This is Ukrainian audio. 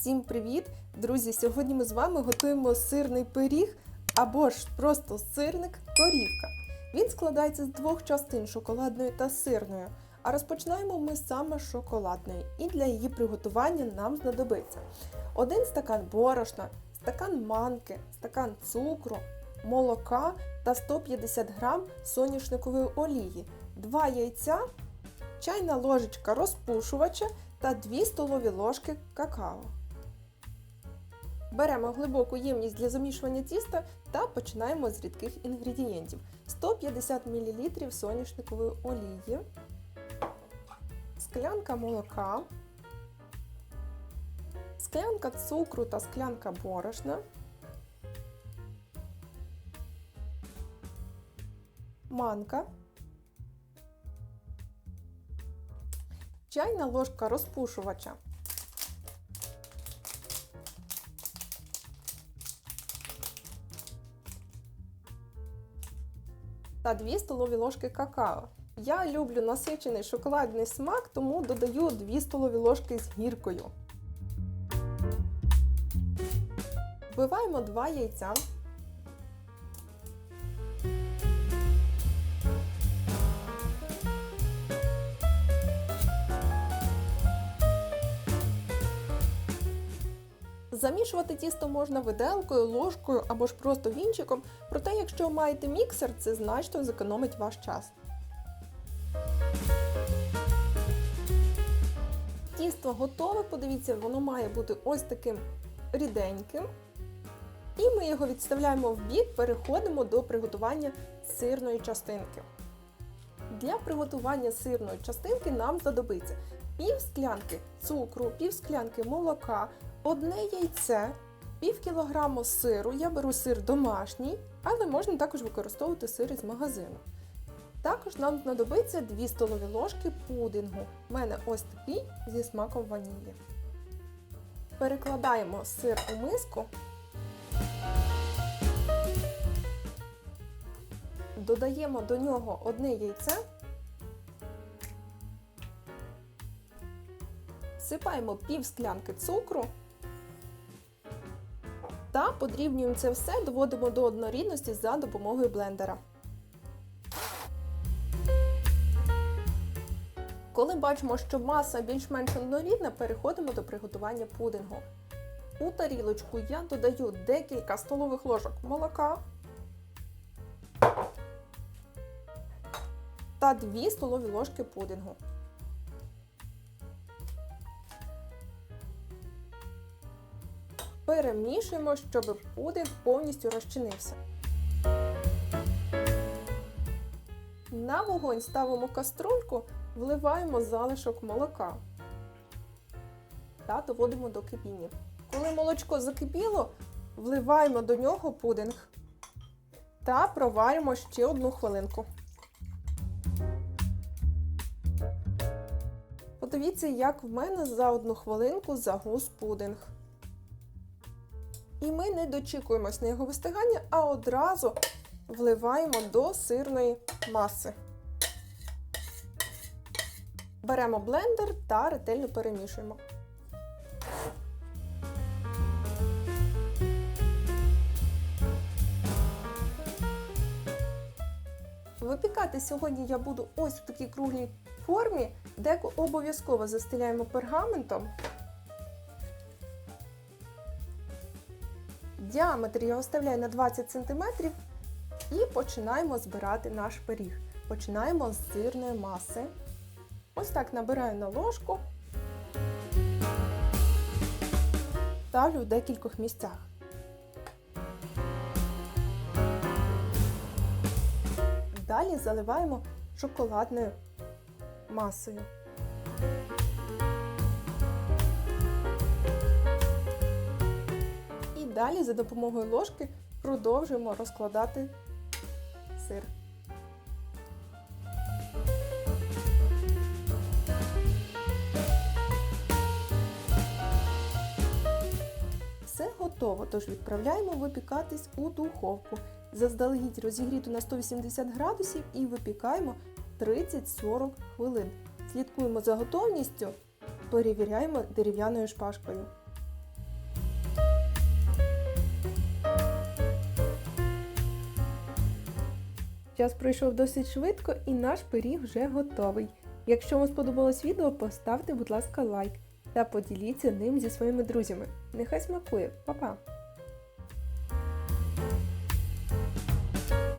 Всім привіт! Друзі! Сьогодні ми з вами готуємо сирний пиріг або ж просто сирник корівка. Він складається з двох частин шоколадної та сирної. А розпочинаємо ми саме з шоколадної. І для її приготування нам знадобиться один стакан борошна, стакан манки, стакан цукру, молока та 150 грам соняшникової олії, 2 яйця, чайна ложечка розпушувача та 2 столові ложки какао. Беремо глибоку ємність для замішування тіста та починаємо з рідких інгредієнтів: 150 мл соняшникової олії, склянка молока, склянка цукру та склянка борошна, манка, чайна ложка розпушувача. Та 2 столові ложки какао. Я люблю насичений шоколадний смак, тому додаю 2 столові ложки з гіркою. Вбиваємо 2 яйця. Замішувати тісто можна виделкою, ложкою або ж просто вінчиком, проте якщо маєте міксер, це значно зекономить ваш час. Тісто готове, подивіться, воно має бути ось таким ріденьким. І ми його відставляємо в бік, переходимо до приготування сирної частинки. Для приготування сирної частинки нам знадобиться пів склянки цукру, пів склянки молока, одне яйце, пів кілограму сиру. Я беру сир домашній, але можна також використовувати сир із магазину. Також нам знадобиться 2 столові ложки пудингу. У мене ось такий зі смаком ванілі. Перекладаємо сир у миску. Додаємо до нього одне яйце. Всипаємо пів склянки цукру та подрібнюємо це все, доводимо до однорідності за допомогою блендера. Коли бачимо, що маса більш-менш однорідна, переходимо до приготування пудингу. У тарілочку я додаю декілька столових ложок молока та 2 столові ложки пудингу. Перемішуємо, щоб пудинг повністю розчинився. На вогонь ставимо каструльку, вливаємо залишок молока та доводимо до кипіння. Коли молочко закипіло, вливаємо до нього пудинг та проваримо ще одну хвилинку. Подивіться, як в мене за одну хвилинку загус пудинг. І ми не дочікуємось на його вистигання, а одразу вливаємо до сирної маси. Беремо блендер та ретельно перемішуємо. Випікати сьогодні я буду ось в такій круглій формі, деко обов'язково застеляємо пергаментом. Діаметр я оставляю на 20 см і починаємо збирати наш пиріг. Починаємо з сирної маси. Ось так набираю на ложку, ставлю в декількох місцях. Далі заливаємо шоколадною масою. Далі за допомогою ложки продовжуємо розкладати сир. Все готово, тож відправляємо випікатись у духовку. Заздалегідь розігріту на 180 градусів і випікаємо 30-40 хвилин. Слідкуємо за готовністю, перевіряємо дерев'яною шпажкою. Час пройшов досить швидко і наш пиріг вже готовий. Якщо вам сподобалось відео, поставте, будь ласка, лайк та поділіться ним зі своїми друзями. Нехай смакує, Па-па!